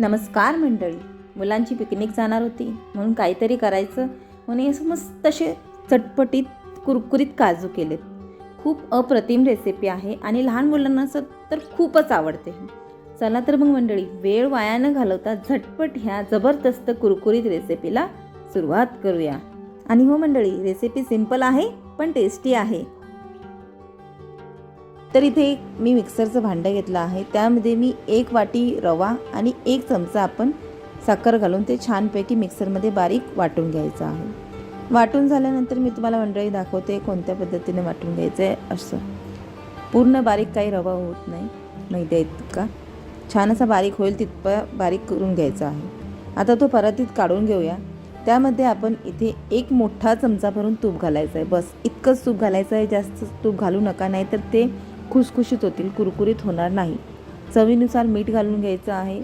नमस्कार मंडळी. मुलांची पिकनिक जाणार होती. म्हणून काहीतरी करायचं. म्हणून असं मस्त असे चटपटीत कुरकुरीत काजू केलेत. खूप अप्रतिम रेसिपी आहे आणि लहान मुलांना असं तर खूपच आवडते. चला तर मग मंडळी वेळ वाया न घालवता झटपट ह्या जबरदस्त कुरकुरीत रेसिपीला सुरुवात करूया. आणि हो मंडळी रेसिपी सिंपल आहे पण टेस्टी आहे. तर इथे एक मी मिक्सरचं भांडं घेतलं आहे. त्यामध्ये मी एक वाटी रवा आणि एक चमचा आपण साखर घालून ते छानपैकी मिक्सरमध्ये बारीक वाटून घ्यायचं आहे. वाटून झाल्यानंतर मी तुम्हाला मंडळी दाखवते कोणत्या पद्धतीने वाटून घ्यायचं आहे असं. पूर्ण बारीक काही रवा होत नाही मैद्या इतका. छान असा बारीक होईल तितपं बारीक करून घ्यायचा आहे. आता तो परातीत काढून घेऊया. त्यामध्ये आपण इथे एक मोठा चमचा भरून तूप घालायचं आहे. बस इतकंच तूप घालायचं आहे जास्त तूप घालू नका नाही तर ते खुसखुशीत होतील कुरकुरीत होणार नाही. चवीनुसार मीठ घालून घ्यायचं आहे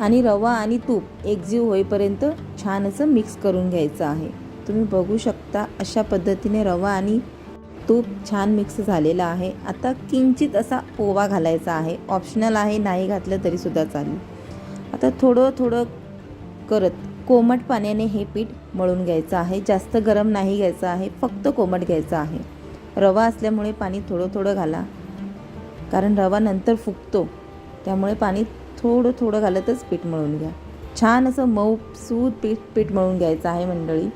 आणि रवा आणि तूप एकजीव होईपर्यंत छान असं मिक्स करून घ्यायचं आहे. तुम्ही बघू शकता अशा पद्धतीने रवा आणि तूप छान मिक्स झालेला आहे. आता किंचित असा ओवा घालायचा आहे. ऑप्शनल आहे नाही घातलं तरीसुद्धा चालेल. आता थोडं थोडं करत कोमट पाण्याने हे पीठ मळून घ्यायचं आहे. जास्त गरम नाही घ्यायचं आहे फक्त कोमट घ्यायचं आहे. रवा असल्यामुळे पाणी थोडं थोडं घाला. कारण रवा नंतर फुगतो. त्यामुळे पाणी थोडं थोडं घालतच पीठ मळून घ्या. छान असं मऊ सूद पीठ पीठ मळून घ्यायचं आहे मंडळी.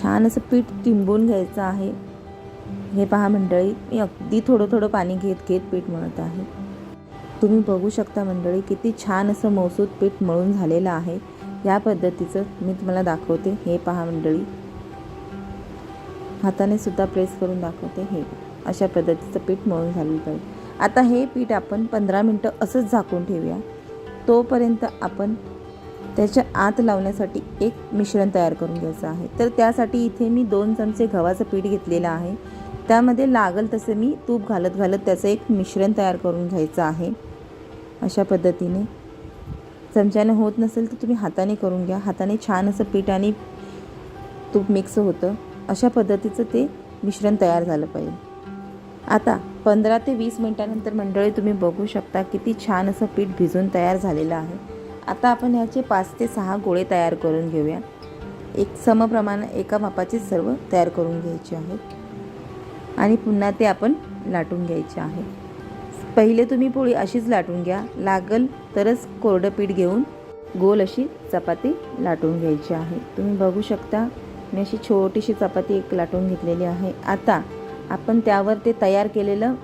छान असं पीठ तिंबून घ्यायचं आहे. हे पहा मंडळी मी अगदी थोडं थोडं पाणी घेत घेत पीठ मळत आहे. तुम्ही बघू शकता मंडळी किती छान असं मौसूद पीठ मळून झालेलं आहे. या पद्धतीचं मी तुम्हाला दाखवते. हे पहा मंडळी. हाताने सुद्धा प्रेस करून दाखवते. हे अशा पद्धतीचं पीठ मळून झालेलं पाहिजे. आता हे पीठ आपण पंधरा मिनटं असंच झाकून ठेवूया. तोपर्यंत आपण त्याच्या आत लावण्यासाठी एक मिश्रण तयार करून घ्यायचं आहे. तर त्यासाठी इथे मी दोन चमचे गव्हाचं पीठ घेतलेलं आहे. त्यामध्ये लागल तसं मी तूप घालत घालत त्याचं एक मिश्रण तयार करून घ्यायचं आहे. अशा पद्धतीने. चमच्याने होत नसेल तर तुम्ही हाताने करून घ्या. हाताने छान असं पीठ आणि तूप मिक्स होतं. अशा पद्धतीचं ते मिश्रण तयार झालं पाहिजे. आता पंधरा ते वीस मिनटानंतर मंडळी तुम्ही बघू शकता किती छान असं पीठ भिजून तयार झालेलं आहे. आता आपण ह्याचे पाच ते सहा गोळे तयार करून घेऊया. एक समप्रमाण एका मापाचे सर्व तयार करून घ्यायचे आहेत आणि पुन्हा ते आपण लाटून घ्यायचे आहे. पहिले तुम्ही पोळी अशीच लाटून घ्या. लागल तरच कोरडं पीठ घेऊन गोल अशी चपाती लाटून घ्यायची आहे. तुम्ही बघू शकता मी अशी छोटीशी चपाती एक लाटून घेतलेली आहे. आता आपण त्यावर ते तयार केलेलं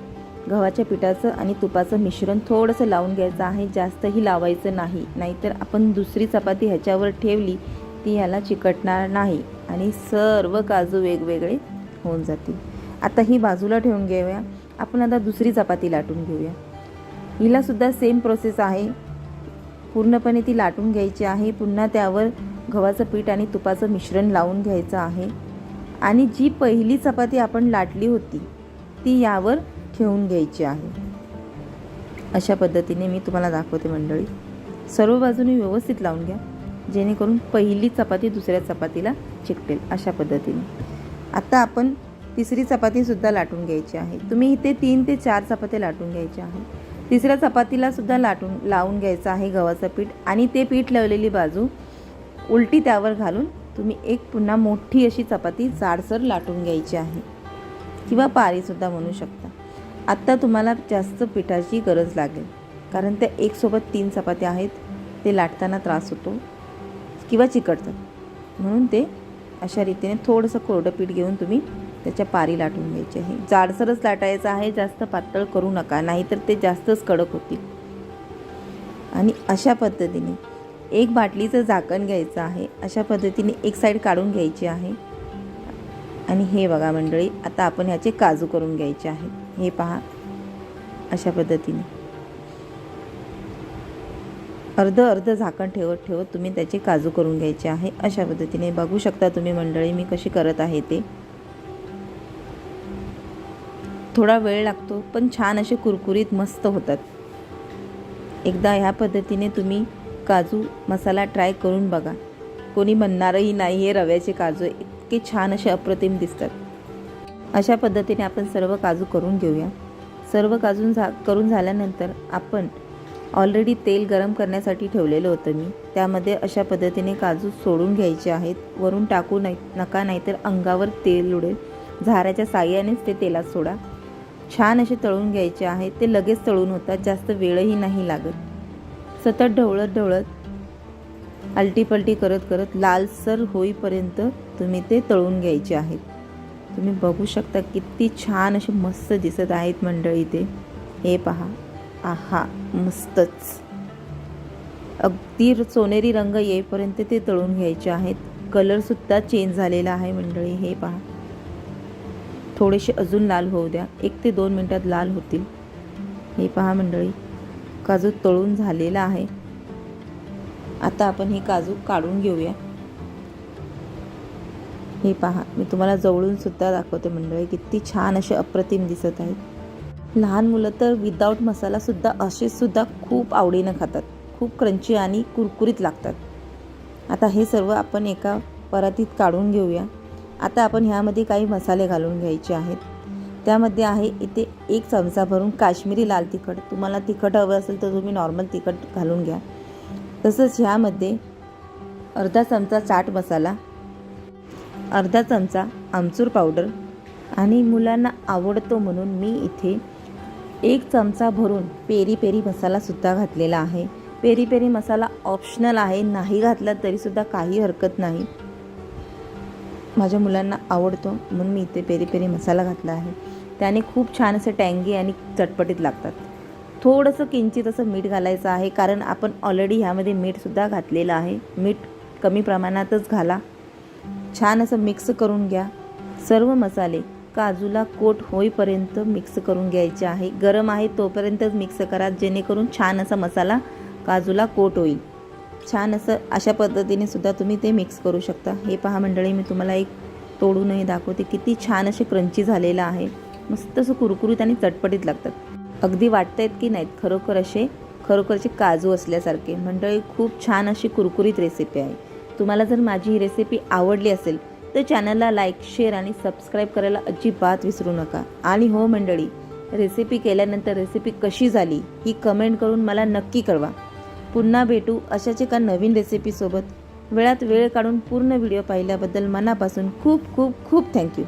गव्हाच्या पिठाचं आणि तुपाचं मिश्रण थोडंसं लावून घ्यायचं आहे. जास्तही लावायचं नाही. नाहीतर आपण दुसरी चपाती ह्याच्यावर ठेवली ती ह्याला चिकटणार नाही आणि सर्व काजू वेगवेगळे होऊन जातील. आता ही बाजूला ठेवून घेऊया. आपण आता दुसरी चपाती लाटून घेऊया. हिलासुद्धा सेम प्रोसेस आहे. पूर्णपणे ती लाटून घ्यायची आहे. पुन्हा त्यावर गव्हाचं पीठ आणि तुपाचं मिश्रण लावून घ्यायचं आहे. आणि जी पहिली चपाती आपण लाटली होती ती यावर ठेवून घ्यायची आहे. अशा पद्धतीने मी तुम्हाला दाखवते मंडळी. सर्व बाजूने व्यवस्थित लावून घ्या जेणेकरून पहिली चपाती दुसऱ्या चपातीला चिकटेल अशा पद्धतीने. आता आपण तिसरी चपातीसुद्धा लाटून घ्यायची आहे. तुम्ही इथे तीन ते चार चपात्या लाटून घ्यायच्या आहे तिसऱ्या चपातीलासुद्धा लाटून लावून घ्यायचं आहे गव्हाचं पीठ आणि ते पीठ लावलेली बाजू उलटी त्यावर घालून तुम्ही एक पुन्हा मोठी अशी चपाती जाडसर लाटून घ्यायची आहे. किंवा पारीसुद्धा म्हणू शकता. आत्ता तुम्हाला जास्त पिठाची गरज लागेल. कारण त्या एकसोबत तीन चपात्या आहेत. ते लाटताना त्रास होतो. किंवा चिकटतात. म्हणून ते अशा रीतीने थोडंसं कोरडं पीठ घेऊन तुम्ही त्याच्या पारी लाटून घ्यायची आहे. जाडसरच लाटायचं आहे. जास्त पातळ करू नका. नाहीतर ते जास्तच कडक होतील. आणि अशा पद्धतीने एक बाटलीचं झाकण घ्यायचं आहे. अशा पद्धतीने एक साईड काढून घ्यायची आहे. आणि हे बघा मंडळी आता आपण ह्याचे काजू करून घ्यायचे आहे हे पहा. अशा पद्धतीने. अर्ध अर्ध झाकण ठेवत ठेवत तुम्ही त्याचे काजू करून घ्यायचे आहे. अशा पद्धतीने बघू शकता तुम्ही मंडळी मी कशी करत आहे ते. थोडा वेळ लागतो पण छान असे कुरकुरीत मस्त होतात. एकदा ह्या पद्धतीने तुम्ही काजू मसाला ट्राय करून बघा. कोणी म्हणणारही नाही हे रव्याचे काजू इतके छान असे अप्रतिम दिसतात. अशा पद्धतीने आपण सर्व काजू करून घेऊया. सर्व काजून झा करून झाल्यानंतर आपण ऑलरेडी तेल गरम करण्यासाठी ठेवलेलं होतं मी. त्यामध्ये अशा पद्धतीने काजू सोडून घ्यायचे आहेत. वरून टाकू नाही नका नाहीतर अंगावर तेल उडेल. झाऱ्याच्या साह्यानेच ते तेलात सोडा. छान असे तळून घ्यायचे आहेत ते लगेच तळून होतात. जास्त वेळही नाही लागत. सतत ढवळत ढवळत आलटीपलटी करत करत लालसर होईपर्यंत तुम्ही ते तळून घ्यायचे आहेत. तुम्ही बघू शकता किती छान असे मस्त दिसत आहेत मंडळी ते. हे पहा. आहा मस्तच. अगदी सोनेरी रंग येईपर्यंत ते तळून घ्यायचे आहेत. कलरसुद्धा चेंज झालेला आहे मंडळी हे पहा. थोडेसे अजून लाल होऊ द्या. एक ते दोन मिनटात लाल होतील. हे पहा मंडळी. काजू तळून झालेला आहे. आता आपण हे काजू काढून घेऊया. हे पहा मी तुम्हाला जवळून सुद्धा दाखवते मंडळी किती छान असे अप्रतिम दिसत आहेत. लहान मुलं तर विदाऊट मसालासुद्धा असे सुद्धा खूप आवडीनं खातात. खूप क्रंची आणि कुरकुरीत लागतात. आता हे सर्व आपण एका परातीत काढून घेऊया. आता आपण ह्यामध्ये काही मसाले घालून घ्यायचे आहेत. त्यामध्ये आहे इथे एक चमचा भरून काश्मीरी लाल तिखट. तुम्हाला तिखट हवं असेल तर तुम्ही नॉर्मल तिखट घालून घ्या. तसंच ह्यामध्ये अर्धा चमचा चाट मसाला अर्धा चमचा आमचूर पावडर आणि मुलांना आवडतो म्हणून मी इथे एक चमचा भरून पेरी पेरी मसालासुद्धा घातलेला आहे. पेरी पेरी मसाला ऑप्शनल आहे. नाही घातला तरीसुद्धा काही हरकत नाही. माझ्या मुलांना आवडतो म्हणून मी इथे पेरी पेरी मसाला घातला आहे. त्याने खूप छान असे टँगी आणि चटपटीत लागतात. थोडंसं किंचित असं मीठ घालायचं आहे कारण आपण ऑलरेडी ह्यामध्ये मीठसुद्धा घातलेलं आहे. मीठ कमी प्रमाणातच घाला. छान असं मिक्स करून घ्या. सर्व मसाले काजूला कोट होईपर्यंत मिक्स करून घ्यायचे आहे. गरम आहे तोपर्यंतच मिक्स करा जेणेकरून छान असा मसाला काजूला कोट होईल. छान असं अशा पद्धतीने सुद्धा तुम्ही ते मिक्स करू शकता. हे पहा मंडळी मी तुम्हाला एक तोडूनही दाखवते. किती छान असे क्रंची झालेलं आहे. मस्त असं कुरकुरीत आणि चटपटीत लागतात. अगदी वाटत आहेत की नाहीत खरोखर असे खरोखरचे काजू असल्यासारखे. मंडळी खूप छान अशी कुरकुरीत रेसिपी आहे. तुम्हाला जर माझी ही रेसिपी आवडली असेल तर चॅनलला लाईक शेअर आणि सबस्क्राईब करायला अजिबात विसरू नका. आणि हो मंडळी रेसिपी केल्यानंतर रेसिपी कशी झाली ही कमेंट करून मला नक्की कळवा. पुन्हा भेटू अशाच एका नवीन रेसिपीसोबत वेळात वेळ काढून पूर्ण व्हिडिओ पाहिल्याबद्दल मनापासून खूप खूप खूप थँक्यू